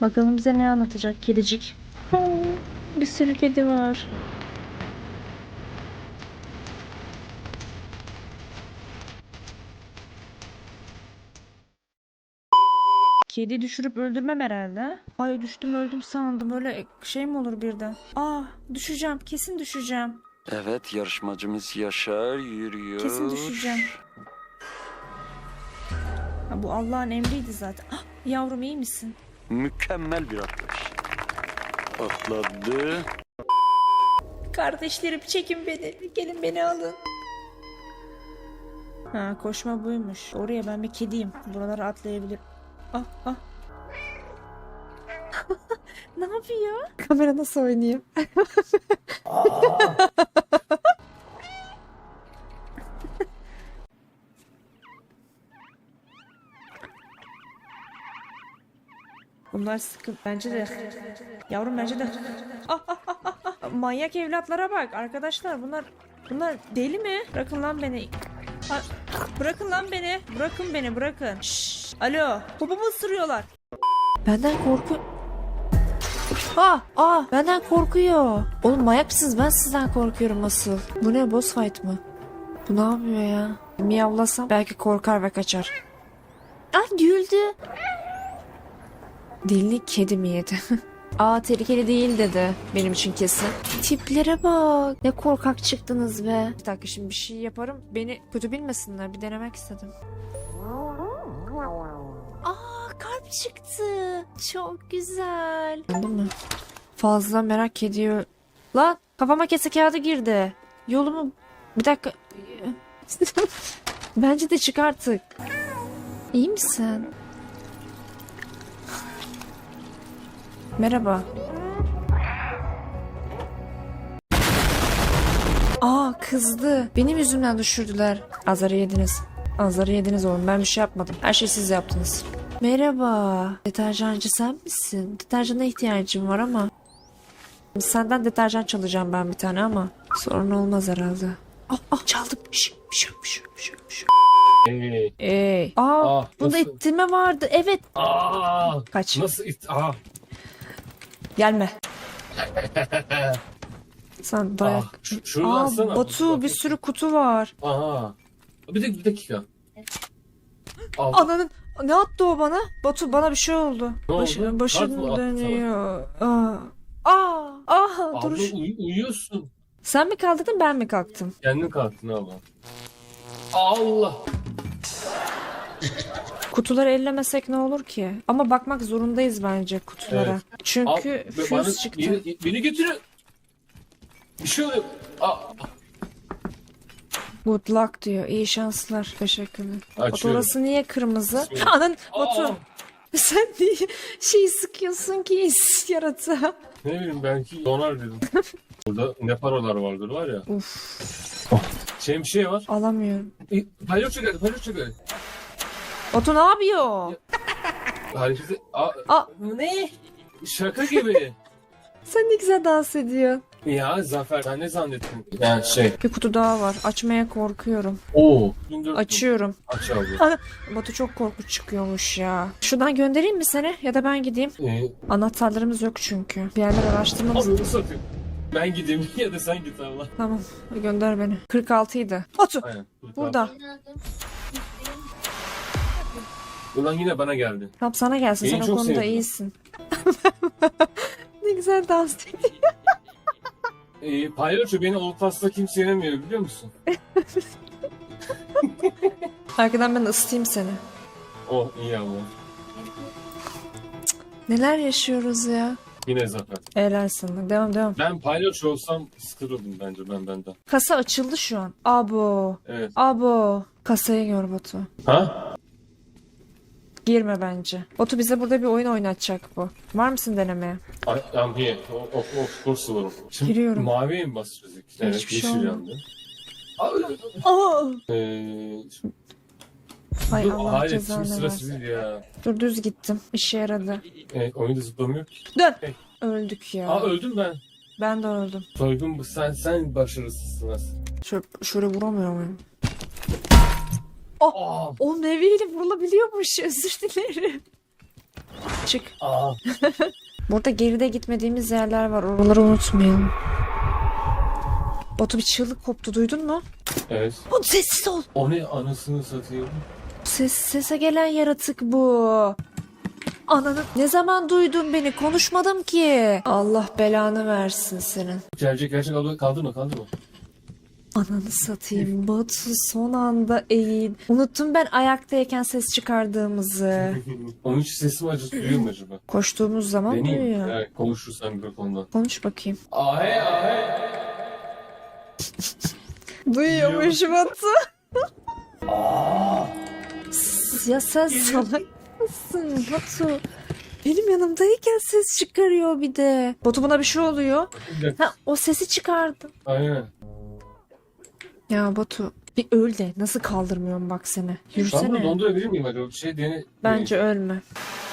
Bakalım bize ne anlatacak kedicik. Bir sürü kedi var. Kedi düşürüp öldürmem herhalde. ha? Ay düştüm öldüm sandım. Öyle şey mi olur birden? Aa düşeceğim. Kesin düşeceğim. Evet yarışmacımız Yaşar yürüyor. Kesin düşeceğim. Ha, bu Allah'ın emriydi zaten. Ah, yavrum iyi misin? Mükemmel bir atlayış. Atladı. Kardeşlerim çekin beni. Gelin beni alın. Ha koşma buymuş. Oraya ben bir kediyim. Buralara atlayabilirim. Ah ah. ne yapıyor? Kamera nasıl oynayayım? Bunlar sıkı. Bence de. Yavrum bence de. Ah, ah, ah, ah, ah. Manyak evlatlara bak arkadaşlar. Bunlar bunlar deli mi? Bırakın lan beni. Ha, bırakın lan beni. Bırakın beni bırakın. Şşş. Alo. Popomu ısırıyorlar. Benden korku... Ha, aa, benden korkuyor. Oğlum manyak mısınız? Ben sizden korkuyorum asıl. Bu ne boss fight mı? Bu ne yapıyor ya? Miyavlasam belki korkar ve kaçar. Ay güldü. Dilini kedi mi yedi? Aa tehlikeli değil dedi benim için kesin. Tiplere bak. Ne korkak çıktınız be. Bir dakika şimdi bir şey yaparım. Beni kötü bilmesinler. Bir denemek istedim. Aa kalp çıktı. Çok güzel. Değil mi? Fazla merak ediyor. Lan kafama kese kağıdı girdi. Yolumu... Bir dakika. Bence de çık artık. İyi misin? Merhaba. Aa kızdı. Benim yüzümden düşürdüler. Azarı yediniz. Azarı yediniz oğlum. Ben bir şey yapmadım. Her şeyi siz yaptınız. Merhaba. Deterjancı sen misin? Deterjana ihtiyacım var ama. Senden deterjan çalacağım ben bir tane ama. Sorun olmaz herhalde. Ah ah çaldım. Şş, bir şey yok. Hey. Ey. Aa, Ah, bunda nasıl? ittirme vardı. Evet. Aa, Kaç. nasıl it? Aa, Gelme. Sen dayak. ah, şu, şunu Aa, alsana. Batu bir sürü kutu var. Aha. Bir dakika, bir dakika. Al. Ananın ne attı o bana? Batu bana bir şey oldu. Ne Baş- oldu? Kart mı başım attı dönüyor. Aa. Aa. Aa. Abla Dur. uy- uyuyorsun. Sen mi kaldırdın ben mi kalktım? Kendin kalktın abla. Allah. Kutuları ellemesek ne olur ki? Ama bakmak zorundayız bence kutulara. Evet. Çünkü Al, bana, füze çıktı. Beni, beni götürün. Bir şey oluyor. Aa, Good luck diyor. İyi şanslar. Teşekkürler. Açıyorum. niye kırmızı? Aa, Batu. Sen niye şey sıkıyorsun ki yaratığa? Ne bileyim belki donar dedim. Burada ne paralar vardır var ya. Uf. Şemsiye var. Alamıyorum. E, Palyaço geldi, palyaço geldi. Batu ne yapıyor? Hareketi... Aa, Aa. Ne? Şaka gibi. Sen ne güzel dans ediyorsun. ya Zafer sen ne zannettin? Yani şey. Bir kutu daha var. Açmaya korkuyorum. Oo. Açıyorum. Aç abi. Ana- Batu çok korkunç çıkıyormuş ya. Şuradan göndereyim mi seni? Ya da ben gideyim. Ee, Anahtarlarımız yok çünkü. Bir yerler araştırmamız... abi satayım. Ben gideyim ya da sen git abla. Tamam. Gönder beni. 46 idi. Batu. Aynen. Burada. Ulan yine bana geldi. Tamam sana gelsin. Beni Sen o çok konuda sevdi. iyisin. ne güzel dans ediyor. Ee, palyaço beni Old kimse yenemiyor biliyor musun? Arkadan ben ısıtayım seni. Oh iyi abla. Neler yaşıyoruz ya. Yine Zafer. Helal sana. Devam devam. Ben palyaço olsam sıkılırdım bence ben benden. Kasa açıldı şu an. Abo. Evet. Abo. Kasayı gör Batu. Ha? Girme bence. Batu bize burada bir oyun oynatacak bu. Var mısın denemeye? I, I'm here. Of, of course varım. Şimdi Giriyorum. maviye mi basacağız ilk? Evet Hiçbir şey yeşil olmadı. yandı. Aa, Aa. Ee, dur, Allah hayır cezanı şimdi versin. değil ya. Dur düz gittim. İşe yaradı. Evet oyunda zıplamıyor ki. Dön. Hey. Öldük ya. Aa öldüm ben. ben de öldüm. Soygun bu sen sen başarısızsın aslında. Şöyle, şöyle vuramıyor muyum? Aa, O neviyle vurulabiliyormuş. Özür dilerim. Çık. Aa. Burada geride gitmediğimiz yerler var. Oraları unutmayalım. Batu bir çığlık koptu duydun mu? Evet. Batu sessiz ol. O ne anasını satayım. Ses, sese gelen yaratık bu. Ananı ne zaman duydun beni konuşmadım ki. Allah belanı versin senin. Gerçek gerçek abla kaldırma kaldırma. Ananı satayım Batu son anda eğil. Unuttum ben ayaktayken ses çıkardığımızı. Onun için sesim acı duyuyor mu acaba? Koştuğumuz zaman Deneyim. duyuyor. Evet, konuşursan mikrofondan. Konuş bakayım. Ahe ahe. Duyuyormuş Batu. ya sen salak mısın Batu? Benim yanımdayken ses çıkarıyor bir de. Batu buna bir şey oluyor. Ha o sesi çıkardı. Aynen. Ya Batu bir öl de nasıl kaldırmıyorum bak seni. Ben bunu Yürüsene. dondurabilir miyim acaba? Bir şey dene. Bence ölme.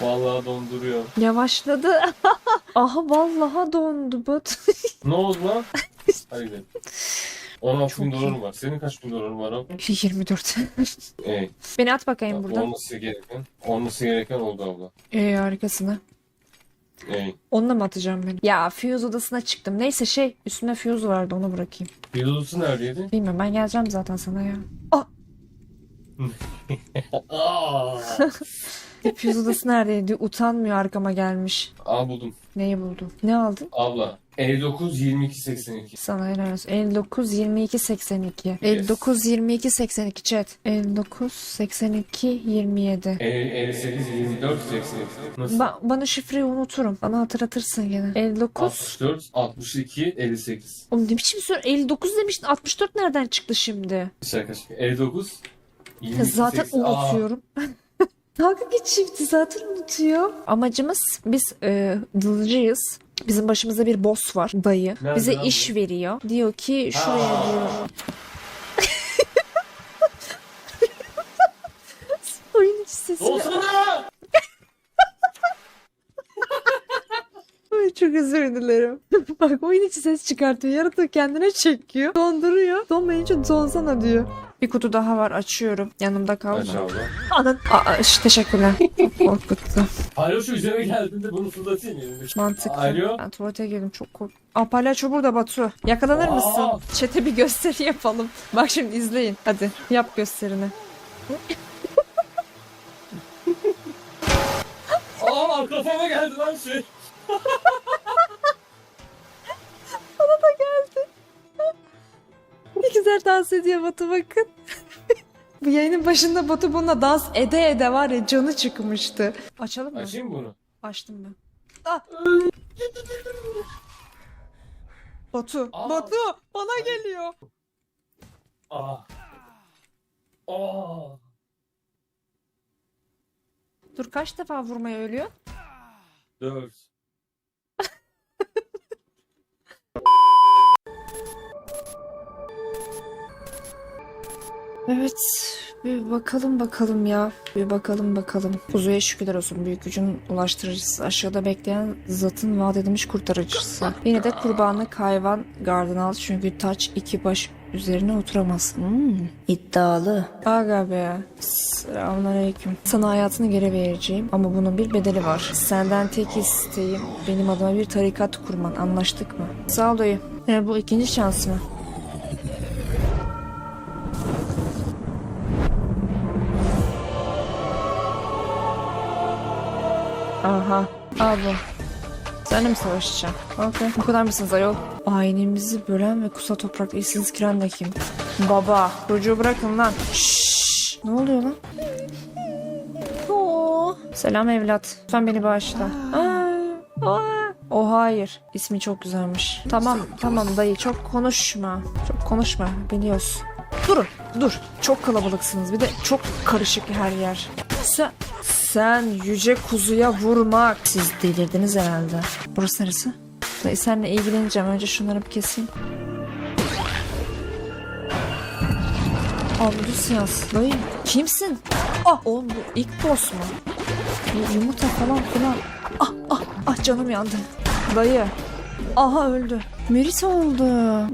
Vallahi donduruyor. Yavaşladı. Aha vallahi dondu Batu. Ne oldu lan? Gidelim. 16 Çok bin dolarım var. Senin kaç bin doların var abi? 24. Ey. Beni at bakayım buradan. Olması gereken. Olması gereken oldu abla. Ee Onunla mı atacağım beni? Ya fuse odasına çıktım. Neyse şey üstünde fuse vardı onu bırakayım. Yıldızı neredeydi? Bilmiyorum ben geleceğim zaten sana ya. Aa Fuse odası neredeydi? Utanmıyor arkama gelmiş. Aa buldum. Neyi buldu? Ne aldın? Abla. 59 22 82. Sana helal olsun. 59 22 82. 59 22 82 chat. 59 82 27. 58 24 82. Nasıl? Ba- bana şifreyi unuturum. Bana hatırlatırsın gene. 59. 64 62 58. Oğlum ne biçim söyle? 59 demiştin. 64 nereden çıktı şimdi? Şaka şaka. 59 Ya 22 zaten 80. Aa, unutuyorum. Dalga geçifti zaten unutuyor. Amacımız biz e, dılıcıyız. Bizim başımızda bir boss var dayı. Nerede Bize lan iş veriyor. Diyor ki şuraya diyor. Oyun içi sesi. Olsana! Ay, çok özür dilerim. Bak oyun içi ses çıkartıyor. Yaratığı kendine çekiyor. Donduruyor. Donmayınca donsana diyor. Bir kutu daha var açıyorum. Yanımda abla. Anan. Aa, şş, teşekkürler. Korkuttu. Palyaço üzerine geldiğinde bunu fırlatayım yani. Mantıklı. Alo. Ben tuvalete girdim çok kork. Aa palyaço burada Batu. Yakalanır Aa. mısın? Çete bir gösteri yapalım. Bak şimdi izleyin. Hadi yap gösterini. Aa kafama geldi lan şey. Ne güzel dans ediyor Batu bakın. Bu yayının başında Batu bununla dans ede ede var ya canı çıkmıştı. Açalım mı? Açayım bunu. Açtım ben. Ah. Batu, Aa. Batu bana geliyor. Aa. Aa. Dur kaç defa vurmaya ölüyor? 4. Evet. Bir bakalım bakalım ya. Bir bakalım bakalım. Kuzuya şükürler olsun. Büyük gücün ulaştırıcısı. Aşağıda bekleyen zatın vaat edilmiş kurtarıcısı. Yine de kurbanlık hayvan gardını al. Çünkü taç iki baş üzerine oturamaz. Hmm, iddialı. Aga be. Selamünaleyküm. Sana hayatını geri vereceğim ama bunun bir bedeli var. Senden tek isteğim benim adıma bir tarikat kurman. Anlaştık mı? Sağ ol dayı. E, bu ikinci şans mı? Aha. Al bu. Seninle mi savaşacağım? Okey. Bu kadar mısınız ayol? Ailemizi bölen ve kusa toprakta işsiz kiran da kim? Baba. Çocuğu bırakın lan. Şşş. Ne oluyor lan? Oo. Selam evlat. Lütfen beni bağışla. Aa. Aa. O hayır. İsmi çok güzelmiş. Tamam tamam dayı çok konuşma. Çok konuşma biliyoruz. Durun dur. Çok kalabalıksınız. Bir de çok karışık her yer. Sen, sen yüce kuzuya vurmak. Siz delirdiniz herhalde. Burası neresi? Seninle ilgileneceğim. Önce şunları bir keseyim. Abdus yaz. Dayı kimsin? Ah oğlum bu ilk boss mu? Y- Yumurta falan filan. Ah ah ah canım yandı. Dayı. Aha öldü. Merit oldu.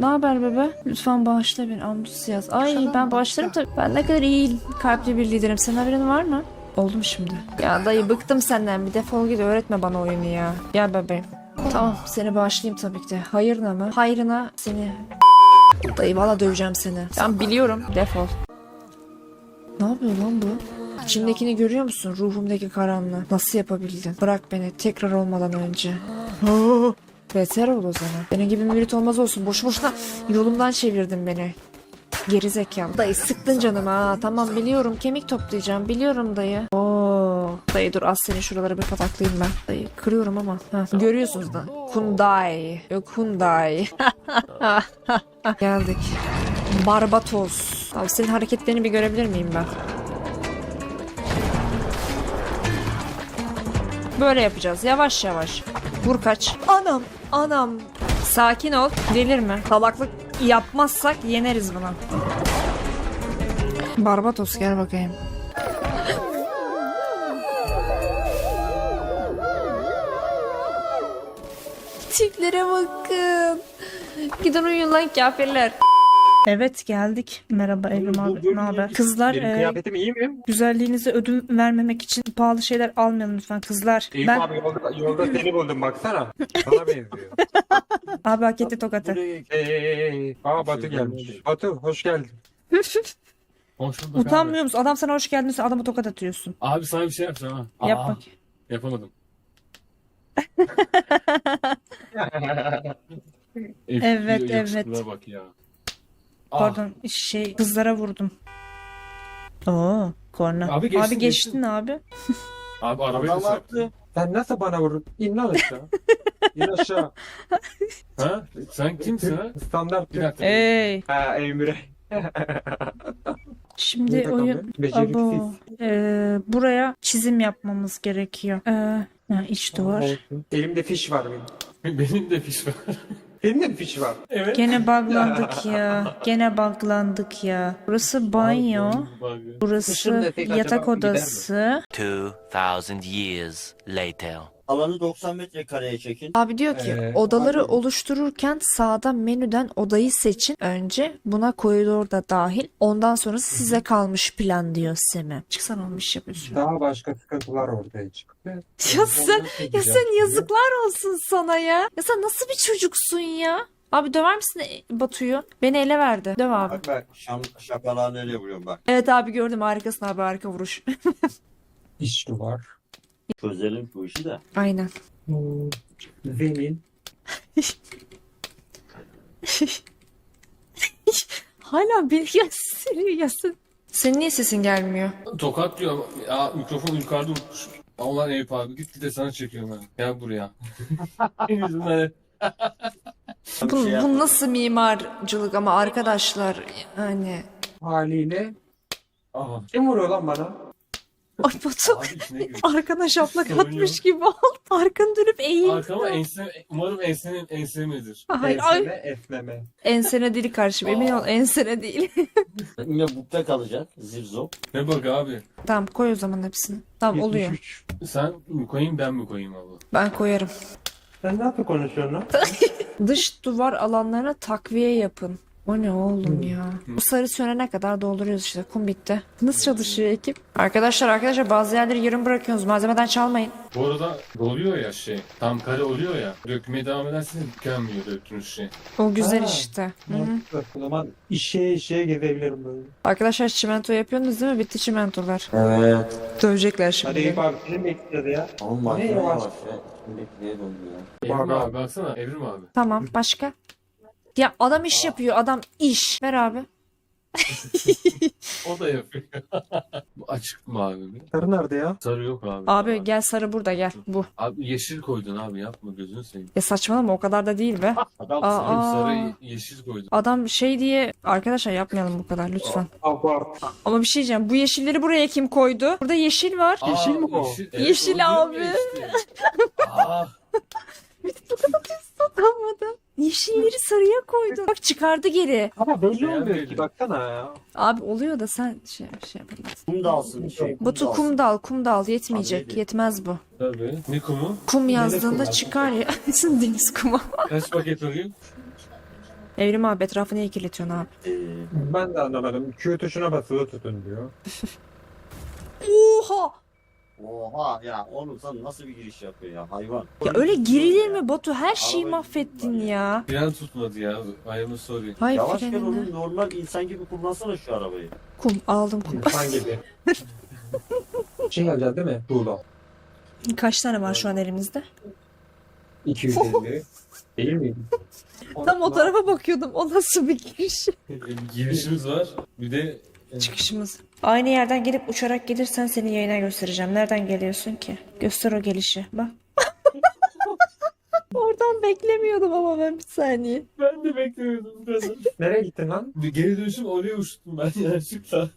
Ne haber bebe? Lütfen bağışla beni. Amdus yaz. Ay ben bağışlarım tabii. Ben ne kadar iyi kalpli bir liderim. Senin haberin var mı? Oldu mu şimdi? Ya dayı bıktım senden. Bir defol git öğretme bana oyunu ya. Gel bebeğim. Tamam seni bağışlayayım tabii ki de. Hayırına mı? Hayrına seni. Dayı valla döveceğim seni. Tamam biliyorum. Defol. Ne yapıyor lan bu? İçimdekini görüyor musun? Ruhumdaki karanlığı. Nasıl yapabildin? Bırak beni tekrar olmadan önce. Beter ol o zaman. Benim gibi mürit olmaz olsun. Boş boşuna yolumdan çevirdin beni. Geri zekalı. Dayı sıktın canım ha. Tamam biliyorum. Kemik toplayacağım. Biliyorum dayı. Oo. Dayı dur az seni şuralara bir pataklayayım ben. Dayı kırıyorum ama. Ha. Görüyorsunuz da. Hyundai. Yok Hyundai. Geldik. Barbatos. Abi senin hareketlerini bir görebilir miyim ben? Böyle yapacağız. Yavaş yavaş. Vur kaç. Anam. Anam. Sakin ol. Delirme. Salaklık yapmazsak yeneriz buna. Barbatos gel bakayım. Tiplere bakın. Gidin uyuyun lan kafirler. Evet geldik. Merhaba Evrim abi. Ne haber? Kızlar Benim e, kıyafetim iyi mi? güzelliğinize ödün vermemek için pahalı şeyler almayalım lütfen kızlar. Eyüp ben abi yolda, yolda seni buldum baksana. Sana benziyor. abi hak etti tokatı. Hey, aa Batu gelmiş. Batu hoş geldin. Hoş bulduk Utanmıyor musun? Adam sana hoş geldin adama tokat atıyorsun. Abi. abi sana bir şey yapacağım ha. Yap bak. Yapamadım. Evet, evet. yakışıklığa bak ya. Ah, Pardon şey kızlara vurdum. Oo korna. Abi geçtin, geçtin abi. Abi arabayı da çarptı. Sen nasıl bana vurdun? İn lan aşağı. İn aşağı. Ha? Sen kimsin ha? Standart. Bir dakika. Ey. Ha Emre. Şimdi oyun Beceriksiz. Abo, ee, buraya çizim yapmamız gerekiyor. Ee, ha, iç duvar. Olsun. Elimde fiş var benim. Benim de fiş var. Senin de fiş var? evet. Gene buglandık ya. Gene buglandık ya. Burası banyo. Burası yatak odası. 2000 years later. Alanı 90 metrekareye çekin. Abi diyor ki Ee, odaları abi- oluştururken sağda menüden odayı seçin. Önce buna koridor da dahil. Ondan sonrası size kalmış plan diyor Semi. Çıksana oğlum iş yapıyorsun. Daha başka sıkıntılar ortaya çıktı. Ya sen, ya sen yazıklar olsun sana ya. Ya sen nasıl bir çocuksun ya? Abi döver misin e, Batu'yu? Beni ele verdi. Döv abi. Bak bak şam, şapalağı nereye vuruyorum bak. Evet abi gördüm harikasın abi harika vuruş. İş var. Çözelim bu işi de. Aynen. Hmm, Zemin. Hala bir ya seni ya sen. Senin niye sesin gelmiyor? Tokat diyor ya mikrofonu yukarıda unutmuş. Allah Eyüp abi git bir de sana çekiyorum ben. Gel buraya. Bu, şey bu nasıl mimarcılık ama arkadaşlar yani. Haliyle. Aha. Kim vuruyor lan bana? Ay Batu Abi içine gir. arkadaş aplak Sorun atmış yok. gibi oldu. Arkanı dönüp eğil. Arkama ense, umarım ensenin ensemedir. Hayır, ay. Esneme, esneme. Ensene değil kardeşim emin ol ensene değil. Yine bukta kalacak. Zirzop. Ne bak abi. tamam koy o zaman hepsini. Tamam oluyor. 73. Sen mi koyayım ben mi koyayım abi? Ben koyarım. Sen nasıl konuşuyorsun lan? Dış duvar alanlarına takviye yapın. O ne oğlum ya? Bu sarı sönene kadar dolduruyoruz işte. Kum bitti. Nasıl çalışıyor ekip? Arkadaşlar arkadaşlar bazı yerleri yarım bırakıyorsunuz. Malzemeden çalmayın. Bu arada oluyor ya şey. Tam kare oluyor ya. Dökmeye devam ederseniz tükenmiyor döktüğünüz şey. O güzel Ha. işte. Hı hı. Mantıklı. O zaman işe işe gezebilirim böyle. Arkadaşlar çimento yapıyorsunuz değil mi? Bitti çimentolar. Evet. Dövecekler Hadi şimdi. Eyüp abi film bekledi ya. Oğlum Ne makine yavaş? ya. Şimdi neye? Evrim Bak abi baksana Evrim abi. Tamam başka? Ya adam iş yapıyor. Adam iş. Ver abi. O da yapıyor. Bu açık mı abi? Sarı nerede ya? Sarı yok abi. Abi gel sarı burada gel. Bu. Abi yeşil koydun abi yapma gözünü seveyim. Ya saçmalama o kadar da değil be. Adam Aa. Sarı, sarı ye- yeşil koydun. Adam şey diye arkadaşlar yapmayalım bu kadar lütfen. Abart. Ama bir şey diyeceğim. Bu yeşilleri buraya kim koydu? Burada yeşil var. Aa, Yeşil mi o? Yeşil o diyorum abi. ya işte. Aa, koydu. Bak çıkardı geri. Ama belli olmuyor ki baksana ya. Abi oluyor da sen şey, şey yapamazsın. kum dalsın şey. Batu dalsın. kum dal kum dal yetmeyecek. Abi, Yetmez bu. tabii. Ne kumu? Kum yazdığında kum? çıkar ya. Deniz kumu. Kaç paket alayım? Evrim abi etrafı niye kirletiyorsun abi? Ee, Ben de anlamadım. Q tuşuna basılı tutun diyor. Oha! Oha ya oğlum sen nasıl bir giriş yapıyorsun ya hayvan. Ya öyle girilir mi Batu? Her şeyi Arabayı mahvettin tutma ya. Fren tutmadı ya. I am sorry. Hay Yavaş gel oğlum normal insan gibi kullansana şu arabayı. Kum aldım kum. İnsan gibi. Şey alacağız değil mi? Tuğla. Kaç tane var şu an elimizde? 250. Değil mi? Tam o tarafa bakıyordum. O nasıl bir giriş? Girişimiz var. Bir de Çıkışımız. Aynı yerden gelip uçarak gelirsen seni yayına göstereceğim. Nereden geliyorsun ki? Göster o gelişi. Bak. Oradan beklemiyordum ama ben bir saniye. ben de beklemiyordum. Nereye gittin lan? Bir geri dönüşüm oraya uçtum ben yanlışlıkla.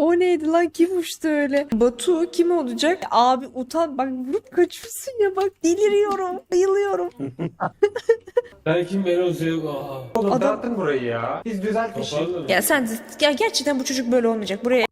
O neydi lan kim uçtu öyle? Batu kim olacak? Abi utan bak vurup kaçıyorsun ya bak deliriyorum. Bayılıyorum. Belki Meloz'ya... Aa. Oğlum Adam- dağıtın burayı ya. Biz düzeltin işi. Toparlarım. Ya sen ya gerçekten bu çocuk böyle olmayacak. Buraya